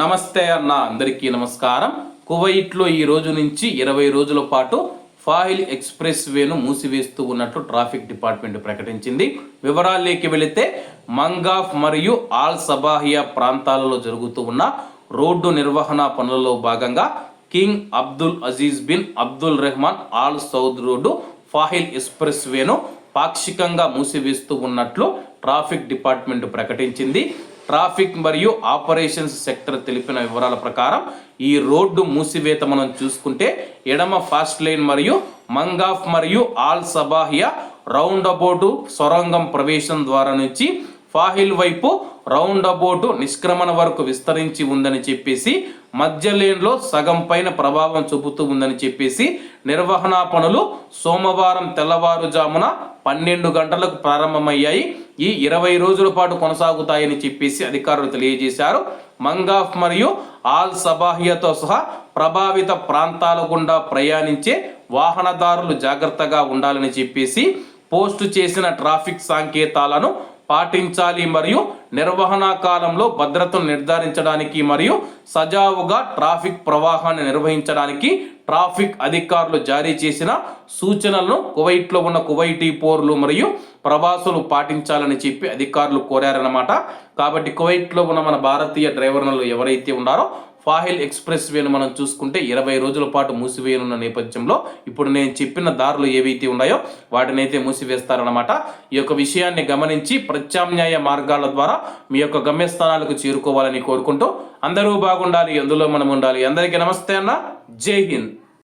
నమస్తే అన్న అందరికీ నమస్కారం. కువైట్లో ఈ రోజు నుంచి ఇరవై రోజుల పాటు ఫాహిల్ ఎక్స్ప్రెస్ వేను మూసివేస్తూ ఉన్నట్లు ట్రాఫిక్ డిపార్ట్మెంట్ ప్రకటించింది. వివరాల్లోకి వెళితే మంగాఫ్ మరియు ఆల్ సబాహియా ప్రాంతాలలో జరుగుతూ ఉన్న రోడ్డు నిర్వహణ పనులలో భాగంగా king Abdul Aziz bin Abdul Rahman Al Saud road Fahaheel express వేను పాక్షికంగా మూసివేస్తూ ఉన్నట్లు ట్రాఫిక్ డిపార్ట్మెంట్ ప్రకటించింది. ట్రాఫిక్ మరియు ఆపరేషన్స్ సెక్టర్ తెలిపిన వివరాల ప్రకారం ఈ రోడ్డు మూసివేత మనం చూసుకుంటే ఎడమ ఫాస్ట్ లైన్ మరియు మంగాఫ్ మరియు ఆల్ సబాహియా రౌండ్ అబౌట్ సొరంగం ప్రవేశం ద్వారా నుంచి ఫాహిల్ వైపు రౌండ్ అబౌట్ నిష్క్రమణ వరకు విస్తరించి ఉందని చెప్పేసి మధ్య లేన్లో సగం పైన ప్రభావం చూపుతూ ఉందని చెప్పేసి నిర్వహణ పనులు సోమవారం తెల్లవారుజామున పన్నెండు గంటలకు ప్రారంభమయ్యాయి. ఈ ఇరవై రోజుల పాటు కొనసాగుతాయని చెప్పేసి అధికారులు తెలియజేశారు. మంగాఫ్ మరియు ఆల్ సబాహియాతో సహా ప్రభావిత ప్రాంతాల గుండా ప్రయాణించే వాహనదారులు జాగ్రత్తగా ఉండాలని చెప్పేసి పోస్టు చేసిన ట్రాఫిక్ సంకేతాలను పాటించాలి మరియు నిర్వహణ కాలంలో భద్రతను నిర్ధారించడానికి మరియు సజావుగా ట్రాఫిక్ ప్రవాహాన్ని నిర్వహించడానికి ట్రాఫిక్ అధికారులు జారీ చేసిన సూచనలను కువైట్లో ఉన్న కువైటీ పౌరులు మరియు ప్రవాసులు పాటించాలని చెప్పి అధికారులు కోరారన్నమాట. కాబట్టి కువైట్లో ఉన్న మన భారతీయ డ్రైవర్లు ఎవరైతే ఉన్నారో ఫాహిల్ ఎక్స్ప్రెస్ వేను మనం చూసుకుంటే ఇరవై రోజుల పాటు మూసివేయనున్న నేపథ్యంలో ఇప్పుడు నేను చెప్పిన దారులు ఏవైతే ఉన్నాయో వాటినైతే మూసివేస్తారనమాట ఈ యొక్క విషయాన్ని గమనించి ప్రత్యామ్నాయ మార్గాల ద్వారా మీ యొక్క గమ్యస్థానాలకు చేరుకోవాలని కోరుకుంటూ అందరూ బాగుండాలి అందులో మనం ఉండాలి. అందరికీ నమస్తే అన్న. జై హింద్.